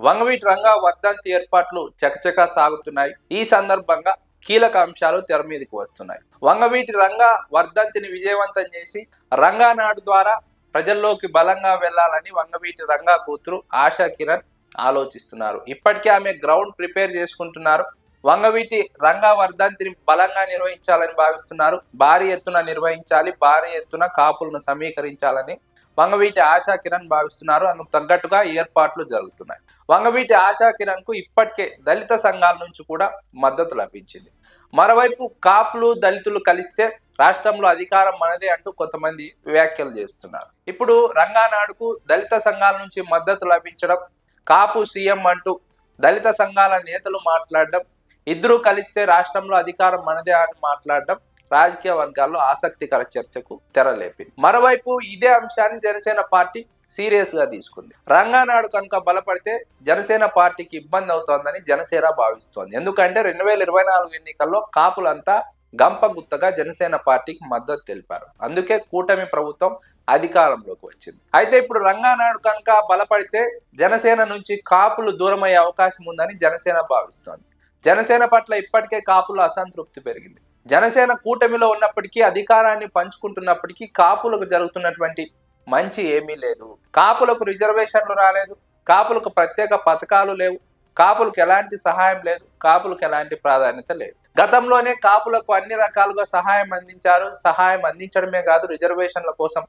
వంగవీటి రంగా వర్ధంతి ఏర్పాట్లు చకచకా సాగుతున్నాయి. ఈ సందర్భంగా కీలక అంశాలు తెర మీదకి వస్తున్నాయి. వంగవీటి రంగా వర్ధంతిని విజయవంతం చేసి రంగానాడు ద్వారా ప్రజల్లోకి బలంగా వెళ్ళాలని వంగవీటి రంగా కూతురు ఆశా కిరణ్ ఆలోచిస్తున్నారు. ఇప్పటికే ఆమె గ్రౌండ్ ప్రిపేర్ చేసుకుంటున్నారు. వంగవీటి రంగా వర్ధంతిని బలంగా నిర్వహించాలని భావిస్తున్నారు. భారీ ఎత్తున నిర్వహించాలి భారీ ఎత్తున కాపులను సమీకరించాలని వంగవీటి ఆశా కిరణ్ భావిస్తున్నారు. అందుకు తగ్గట్టుగా ఏర్పాట్లు జరుగుతున్నాయి. వంగవీటి ఆశా కిరణ్కు ఇప్పటికే దళిత సంఘాల నుంచి కూడా మద్దతు లభించింది. మరోవైపు కాపులు దళితులు కలిస్తే రాష్ట్రంలో అధికారం మనదే అంటూ కొంతమంది వ్యాఖ్యలు చేస్తున్నారు. ఇప్పుడు రంగానాడుకు దళిత సంఘాల నుంచి మద్దతు లభించడం కాపు సీఎం అంటూ దళిత సంఘాల నేతలు మాట్లాడడం ఇద్దరు కలిస్తే రాష్ట్రంలో అధికారం మనదే అని మాట్లాడడం రాజకీయ వర్గాల్లో ఆసక్తికర చర్చకు తెరలేపింది. మరోవైపు ఇదే అంశాన్ని జనసేన పార్టీ సీరియస్గా తీసుకుంది. రంగానాడు కనుక బలపడితే జనసేన పార్టీకి ఇబ్బంది అవుతోందని జనసేన భావిస్తోంది. ఎందుకంటే రెండు వేల ఇరవై నాలుగు ఎన్నికల్లో కాపులంతా గంప గుత్తగా జనసేన పార్టీకి మద్దతు తెలిపారు. అందుకే కూటమి ప్రభుత్వం అధికారంలోకి వచ్చింది. అయితే ఇప్పుడు రంగానాడు కనుక బలపడితే జనసేన నుంచి కాపులు దూరమయ్యే అవకాశం ఉందని జనసేన భావిస్తోంది. జనసేన పట్ల ఇప్పటికే కాపులు అసంతృప్తి పెరిగింది. జనసేన కూటమిలో ఉన్నప్పటికీ అధికారాన్ని పంచుకుంటున్నప్పటికీ కాపులకు జరుగుతున్నటువంటి మంచి ఏమీ లేదు. కాపులకు రిజర్వేషన్లు రాలేదు. కాపులకు ప్రత్యేక పథకాలు లేవు. కాపులకు ఎలాంటి సహాయం లేదు. కాపులకు ఎలాంటి ప్రాధాన్యత లేదు. గతంలోనే కాపులకు అన్ని రకాలుగా సహాయం అందించారు. సహాయం అందించడమే కాదు రిజర్వేషన్ల కోసం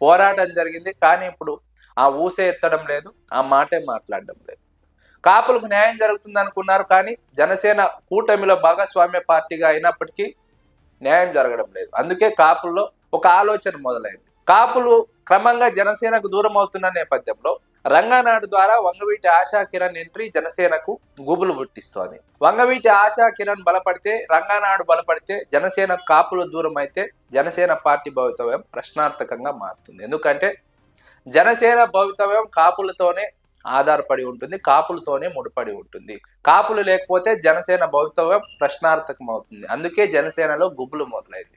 పోరాటం జరిగింది. కానీ ఇప్పుడు ఆ ఊసే ఎత్తడం లేదు. ఆ మాటే మాట్లాడడం లేదు. కాపులకు న్యాయం జరుగుతుంది అనుకున్నారు కానీ జనసేన కూటమిలో భాగస్వామ్య పార్టీగా అయినప్పటికీ న్యాయం జరగడం లేదు. అందుకే కాపుల్లో ఒక ఆలోచన మొదలైంది. కాపులు క్రమంగా జనసేనకు దూరం అవుతున్న నేపథ్యంలో రంగానాడు ద్వారా వంగవీటి ఆశా కిరణ్ ఎంట్రీ జనసేనకు గుబులు పుట్టిస్తోంది. వంగవీటి ఆశా కిరణ్ బలపడితే రంగానాడు బలపడితే జనసేన కాపులు దూరం అయితే జనసేన పార్టీ భవితవ్యం ప్రశ్నార్థకంగా మారుతుంది. ఎందుకంటే జనసేన భవితవ్యం కాపులతోనే ఆధారపడి ఉంటుంది కాపులతోనే ముడిపడి ఉంటుంది. కాపులు లేకపోతే జనసేన భవితవ్యం ప్రశ్నార్థకం అవుతుంది అందుకే జనసేనలో గుబులు మొదలైంది.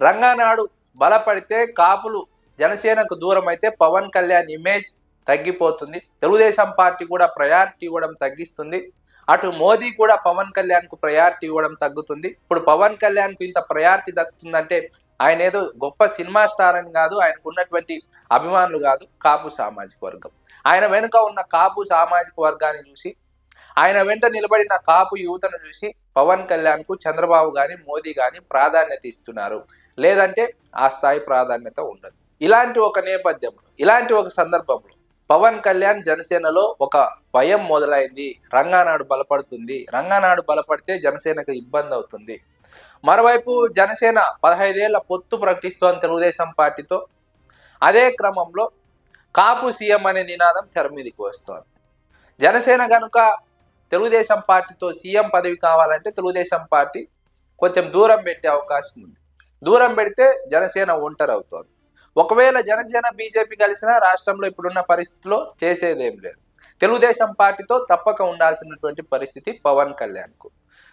రంగానాడు బలపడితే కాపులు జనసేనకు దూరం అయితే పవన్ కళ్యాణ్ ఇమేజ్ తగ్గిపోతుంది. తెలుగుదేశం పార్టీ కూడా ప్రయారిటీ ఇవ్వడం తగ్గిస్తుంది. అటు మోదీ కూడా పవన్ కళ్యాణ్కు ప్రయారిటీ ఇవ్వడం తగ్గుతుంది. ఇప్పుడు పవన్ కళ్యాణ్కు ఇంత ప్రయారిటీ దక్కుతుందంటే ఆయన ఏదో గొప్ప సినిమా స్టార్ అని కాదు ఆయనకు ఉన్నటువంటి అభిమానులు కాదు కాపు సామాజిక వర్గం. ఆయన వెనుక ఉన్న కాపు సామాజిక వర్గాన్ని చూసి ఆయన వెంట నిలబడిన కాపు యువతను చూసి పవన్ కళ్యాణ్కు చంద్రబాబు గాని మోదీ గాని ప్రాధాన్యత ఇస్తున్నారు. లేదంటే ఆ స్థాయి ప్రాధాన్యత ఉండదు. ఇలాంటి ఒక నేపథ్యంలో ఇలాంటి ఒక సందర్భంలో పవన్ కళ్యాణ్ జనసేనలో ఒక భయం మొదలైంది. రంగానాడు బలపడుతుంది. రంగానాడు బలపడితే జనసేనకు ఇబ్బంది అవుతుంది. మరోవైపు జనసేన పదహైదేళ్ళ పొత్తు ప్రకటిస్తోంది తెలుగుదేశం పార్టీతో. అదే క్రమంలో కాపు సీఎం అనే నినాదం తెర మీదకి వస్తోంది. జనసేన కనుక తెలుగుదేశం పార్టీతో సీఎం పదవి కావాలంటే తెలుగుదేశం పార్టీ కొంచెం దూరం పెట్టే అవకాశం ఉంది. దూరం పెడితే జనసేన ఒంటరి అవుతోంది. ఒకవేళ జనసేన బీజేపీ కలిసినా రాష్ట్రంలో ఇప్పుడున్న పరిస్థితిలో చేసేదేం లేదు. తెలుగుదేశం పార్టీతో తప్పక ఉండాల్సినటువంటి పరిస్థితి పవన్ కళ్యాణ్కు.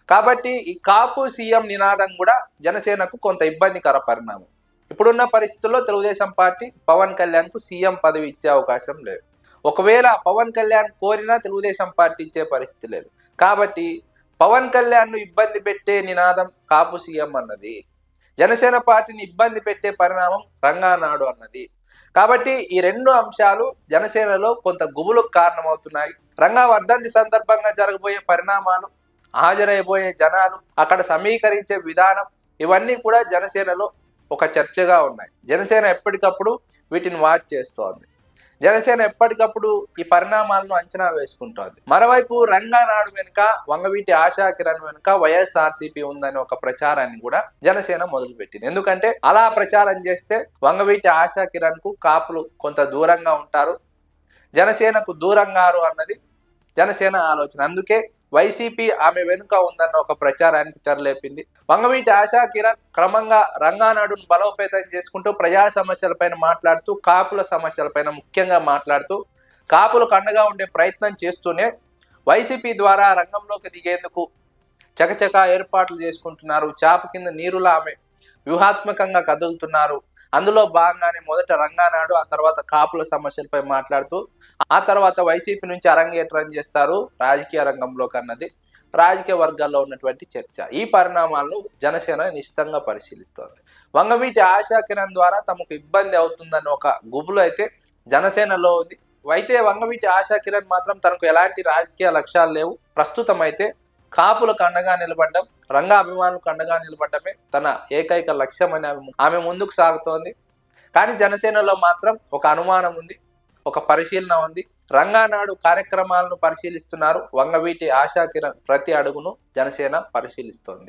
కాబట్టి ఈ కాపు సీఎం నినాదం కూడా జనసేనకు కొంత ఇబ్బందికర పరిణామం. ఇప్పుడున్న పరిస్థితుల్లో తెలుగుదేశం పార్టీ పవన్ కళ్యాణ్కు సీఎం పదవి ఇచ్చే అవకాశం లేదు. ఒకవేళ పవన్ కళ్యాణ్ కోరినా తెలుగుదేశం పార్టీ ఇచ్చే పరిస్థితి లేదు. కాబట్టి పవన్ కళ్యాణ్ను ఇబ్బంది పెట్టే నినాదం కాపు సీఎం అన్నది జనసేన పార్టీని ఇబ్బంది పెట్టే పరిణామం రంగానాడు అన్నది. కాబట్టి ఈ రెండు అంశాలు జనసేనలో కొంత గుబులకు కారణమవుతున్నాయి. రంగా వర్ధంతి సందర్భంగా జరగబోయే పరిణామాలు హాజరైపోయే జనాలు అక్కడ సమీకరించే విధానం ఇవన్నీ కూడా జనసేనలో ఒక చర్చగా ఉన్నాయి. జనసేన ఎప్పటికప్పుడు వీటిని వాచ్ చేస్తోంది. జనసేన ఎప్పటికప్పుడు ఈ పరిణామాలను అంచనా వేసుకుంటోంది. మరోవైపు రంగానాడు వెనుక వంగవీటి ఆశా కిరణ్ వెనుక వైఎస్ఆర్సీపీ ఉందని ఒక ప్రచారాన్ని కూడా జనసేన మొదలుపెట్టింది. ఎందుకంటే అలా ప్రచారం చేస్తే వంగవీటి ఆశా కిరణ్కు కాపులు కొంత దూరంగా ఉంటారు. జనసేనకు దూరంగారు అన్నది జనసేన ఆలోచన. అందుకే వైసీపీ ఆమె వెనుక ఉందన్న ఒక ప్రచారానికి తెరలేపింది. వంగవీటి ఆశా కిరణ్ క్రమంగా రంగానాడును బలోపేతం చేసుకుంటూ ప్రజా సమస్యలపైన మాట్లాడుతూ కాపుల సమస్యలపైన ముఖ్యంగా మాట్లాడుతూ కాపులకు అండగా ఉండే ప్రయత్నం చేస్తూనే వైసీపీ ద్వారా రంగంలోకి దిగేందుకు చకచకా ఏర్పాట్లు చేసుకుంటున్నారు. చాప కింద నీరులా ఆమె వ్యూహాత్మకంగా కదులుతున్నారు. అందులో భాగంగానే మొదట రంగానాడు ఆ తర్వాత కాపుల సమస్యలపై మాట్లాడుతూ ఆ తర్వాత వైసీపీ నుంచి అరంగేట్రం చేస్తారు రాజకీయ రంగంలోకి అన్నది. రాజకీయ వర్గాల్లో ఉన్నటువంటి చర్చ. ఈ పరిణామాలను జనసేన నిశ్చితంగా పరిశీలిస్తోంది. వంగవీటి ఆశా కిరణ్ ద్వారా తమకు ఇబ్బంది అవుతుందన్న ఒక గుబులు అయితే జనసేనలో ఉంది. అయితే వంగవీటి ఆశా కిరణ్ మాత్రం తనకు ఎలాంటి రాజకీయ లక్ష్యాలు లేవు. ప్రస్తుతం అయితే కాపులకు అండగా నిలబడ్డం రంగ అభిమానులకు అండగా నిలబడ్డమే తన ఏకైక లక్ష్యం అని ఆమె ఆమె ముందుకు సాగుతోంది. కానీ జనసేనలో మాత్రం ఒక అనుమానం ఉంది ఒక పరిశీలన ఉంది. రంగానాడు కార్యక్రమాలను పరిశీలిస్తున్నారు వంగవీటి ఆశా కిరణ్ ప్రతి అడుగును జనసేన పరిశీలిస్తోంది.